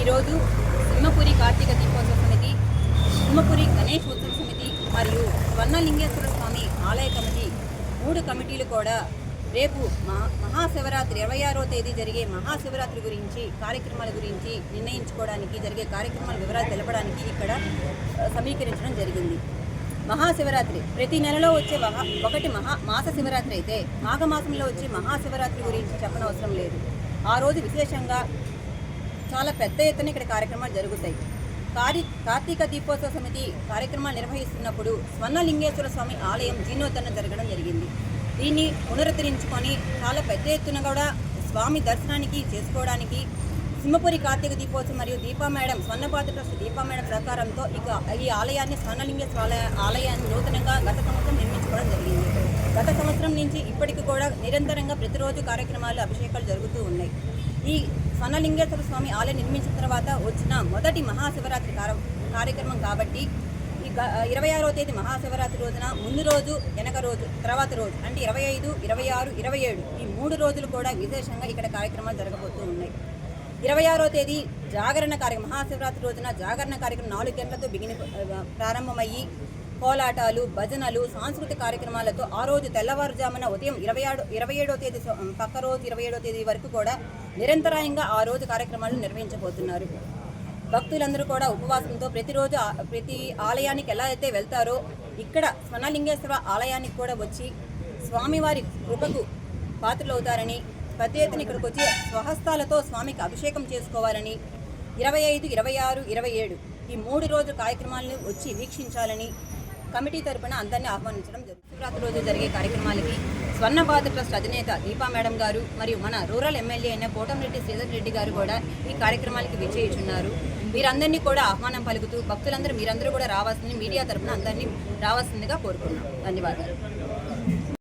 ఈరోజు సింహపురి కార్తీక దీపోత్సవ సమితి సింహపురి గణేష్ ఉత్సవ సమితి మరియు స్వర్ణలింగేశ్వర స్వామి ఆలయ కమిటీ మూడు కమిటీలు కూడా రేపు మహా మహాశివరాత్రి ఇరవై ఆరో తేదీ జరిగే మహాశివరాత్రి గురించి కార్యక్రమాల గురించి నిర్ణయించుకోవడానికి జరిగే కార్యక్రమాల వివరాలు తెలపడానికి ఇక్కడ సమీకరించడం జరిగింది. మహాశివరాత్రి ప్రతి నెలలో వచ్చే మహా ఒకటి మహా మాస శివరాత్రి అయితే మాఘమాసంలో వచ్చే మహాశివరాత్రి గురించి చెప్పనవసరం లేదు. ఆ రోజు విశేషంగా చాలా పెద్ద ఎత్తున ఇక్కడ కార్యక్రమాలు జరుగుతాయి. కారి కార్తీక దీపోత్సవ సమితి కార్యక్రమాలు నిర్వహిస్తున్నప్పుడు స్వర్ణలింగేశ్వర స్వామి ఆలయం జీర్ణోద్ధరణ జరగడం జరిగింది. దీన్ని పునరుద్ధరించుకొని చాలా పెద్ద ఎత్తున కూడా స్వామి దర్శనానికి చేసుకోవడానికి సింహపురి కార్తీక దీపోత్సవం మరియు Deepa madam Swarnapatha trust Deepa madam సహకారంతో ఇక ఈ ఆలయాన్ని స్వర్ణలింగేశ్వర ఆలయ ఆలయాన్ని నూతనంగా గత సంవత్సరం నిర్మించుకోవడం జరిగింది. గత సంవత్సరం నుంచి ఇప్పటికి కూడా నిరంతరంగా ప్రతిరోజు కార్యక్రమాలు అభిషేకాలు జరుగుతూ ఉన్నాయి. ఈ స్వర్ణలింగేశ్వర స్వామి ఆలయం నిర్మించిన తర్వాత వచ్చిన మొదటి మహాశివరాత్రి కార్యక్రమం కాబట్టి ఈ ఇరవై ఆరో తేదీ మహాశివరాత్రి రోజున ముందు రోజు వెనక రోజు తర్వాత రోజు అంటే ఇరవై ఐదు ఇరవై ఆరు ఇరవై ఏడు ఈ మూడు రోజులు కూడా విశేషంగా ఇక్కడ కార్యక్రమాలు జరగబోతూ ఉన్నాయి. ఇరవై ఆరో తేదీ జాగరణ కార్యక్రమం మహాశివరాత్రి రోజున జాగరణ కార్యక్రమం నాలుగు గంటలతో బిగిన ప్రారంభమయ్యి కోలాటాలు భజనలు సాంస్కృతిక కార్యక్రమాలతో ఆ రోజు తెల్లవారుజామున ఉదయం ఇరవై ఆడు ఇరవై ఏడో తేదీ పక్క రోజు ఇరవై ఏడో తేదీ వరకు కూడా నిరంతరాయంగా ఆ రోజు కార్యక్రమాలు నిర్వహించబోతున్నారు. భక్తులందరూ కూడా ఉపవాసంతో ప్రతిరోజు ప్రతి ఆలయానికి ఎలా అయితే వెళ్తారో ఇక్కడ స్వర్ణలింగేశ్వర ఆలయానికి కూడా వచ్చి స్వామివారి కృపకు పాత్రలవుతారని పెద్ద ఎత్తున ఇక్కడికి వచ్చి స్వహస్తాలతో స్వామికి అభిషేకం చేసుకోవాలని ఇరవై ఐదు ఇరవై ఆరు ఇరవై ఏడు ఈ మూడు రోజుల కార్యక్రమాలను వచ్చి వీక్షించాలని కమిటీ తరపున అందరినీ ఆహ్వానించడం జరుగుతుంది. శివరాత్రి రోజు జరిగే కార్యక్రమాలకి స్వర్ణబాధ ట్రస్ట్ అధినేత దీపా మేడం గారు మరియు మన రూరల్ ఎమ్మెల్యే అయిన కోటంరెడ్డి శ్రీధర్ రెడ్డి గారు కూడా ఈ కార్యక్రమాలకి విచ్చేయుచున్నారు. వీరందరినీ కూడా ఆహ్వానం పలుకుతూ భక్తులందరూ మీరందరూ కూడా రావాల్సింది మీడియా తరపున అందరినీ రావాల్సిందిగా కోరుకున్నాం ధన్యవాదాలు.